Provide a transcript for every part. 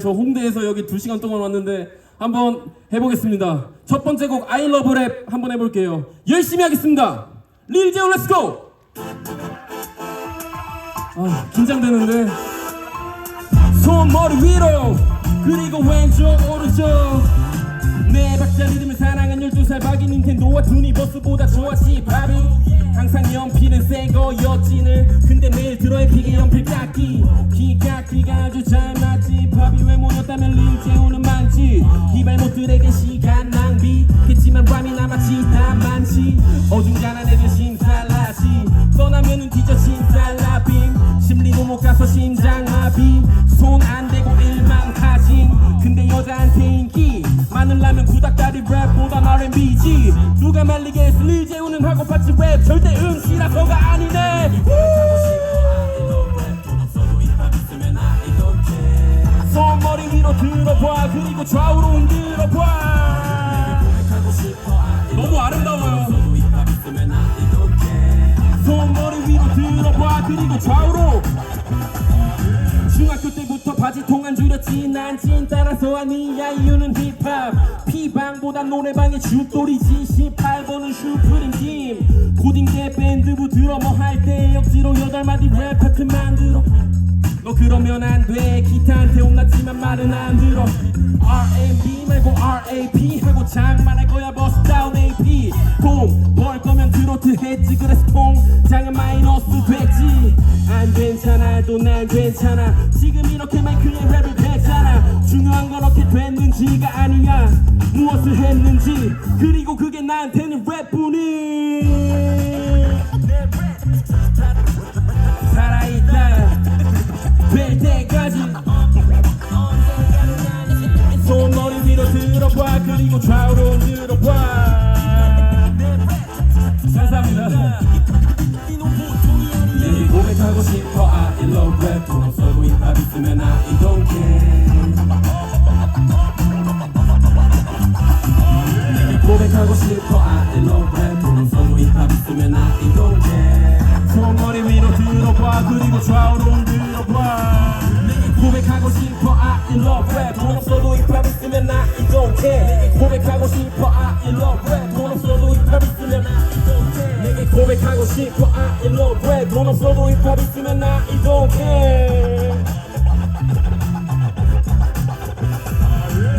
저 홍대에서 여기 2시간 동안 왔는데 한번 해보겠습니다. 첫 번째 곡 I Love Rap 한번 해볼게요. 열심히 하겠습니다. 릴제오 렛츠고! 아 긴장되는데 손머리 위로 그리고 왼쪽 오른쪽 네 박자 리듬을 사랑한 12살 박이 닌텐도와 투니버스보다 좋았지 밥이 항상 연필은 새거 여진을 근데 매일 들어야 피게 연필 깎기 키 깎기가 아주 잘 왜 모였다면 릴제우는 많지 기발못들에게 시간 낭비. 했지만 람이 남았지 다 많지 어중간한 애들 심살나지 떠나면은 뒤져진 달라빔. 심리도 못 가서 심장마비. 손 안 대고 일망하진 근데 여자한테 인기. 많으려면 구닥다리 랩보단 R&B지. 누가 말리게 했어 릴제우는 하고 봤지. 랩 절대 음치라서가 아니네. 손 그리고 좌우로 흔들어 봐. 너무 아름다워요. 손머리 위로 들어봐. 그리고 좌우로. 중학교 때부터 바지 통안 줄였지. 난찐 따라서 아니야. 이유는 힙합. 피방보다 노래방의 슛돌이지. 18번은 슈프림 팀. 고딩 때 밴드부 드러머 할때 억지로 여덟 마디 랩 파트 만들어 너 그러면 안 돼. 기타한테 혼났지만 말은 안 들어. R&B 말고 RAP 하고 장만할 거야. 버스 다운 AP 돈벌 거면 트로트 했지. 그래서 통장은 마이너스 됐지. 안 괜찮아도 난 괜찮아. 지금 이렇게 마이크에 랩을 뱉잖아. 중요한 건 어떻게 됐는지가 아니야. 무엇을 했는지. 그리고 그게 나한테는 랩뿐이 될 때까지. 손머리 위로 들어봐. 그리고 좌우로 들어봐. 감사합니다. 내게 고백하고 싶어. I love rap. 돈 없어도 힙합 있으면 I don't care. 내게 고백하고 싶어. I love rap. 돈 없어도 힙합 있으면 I don't care. 손머리 위로 들어봐. 그리고 좌우로 들어봐. 내게 고백하고 싶어. I love rap. 돈 없어도 힙합 있으면 I don't care 고백하고 싶어. I love rap. 돈 없어도 힙합 있으면 I don't care 내게 고백하고 싶어. I love rap. 돈 없어도 힙합 있으면 I don't care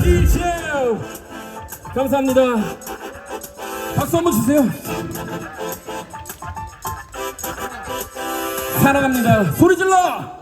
리첼 감사합니다. 박수 한번 주세요. 사랑합니다. 소리 질러